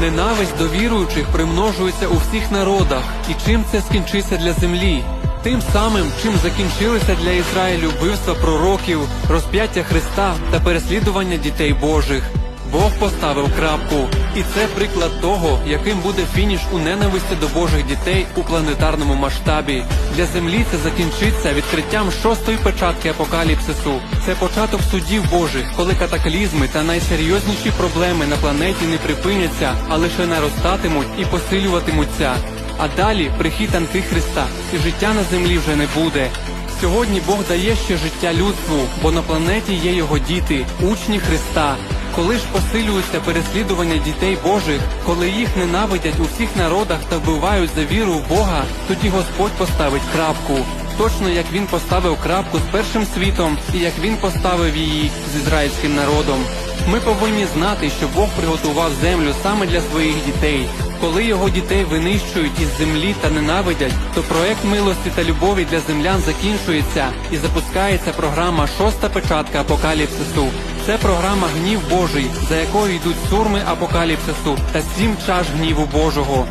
Ненависть до віруючих примножується у всіх народах. І чим це скінчиться для землі? Тим самим, чим закінчилися для Ізраїлю вбивства пророків, розп'яття Христа та переслідування дітей Божих. Бог поставив крапку, і це приклад того, яким буде фініш у ненависті до Божих дітей у планетарному масштабі. Для землі це закінчиться відкриттям шостої печатки апокаліпсису. Це початок судів Божих, коли катаклізми та найсерйозніші проблеми на планеті не припиняться, а лише наростатимуть і посилюватимуться. А далі прихід Антихриста, і життя на землі вже не буде. Сьогодні Бог дає ще життя людству, бо на планеті є його діти, учні Христа. Коли ж посилюються переслідування дітей Божих, коли їх ненавидять у всіх народах та вбивають за віру в Бога, тоді Господь поставить крапку. Точно як він поставив крапку з першим світом і як він поставив її з ізраїльським народом. Ми повинні знати, що Бог приготував землю саме для своїх дітей. Коли його дітей винищують із землі та ненавидять, то проект милості та любові для землян закінчується і запускається програма Шоста печатка апокаліпсису. Це програма Гнів Божий, за якою йдуть сурми апокаліпсису та сім чаш гніву Божого.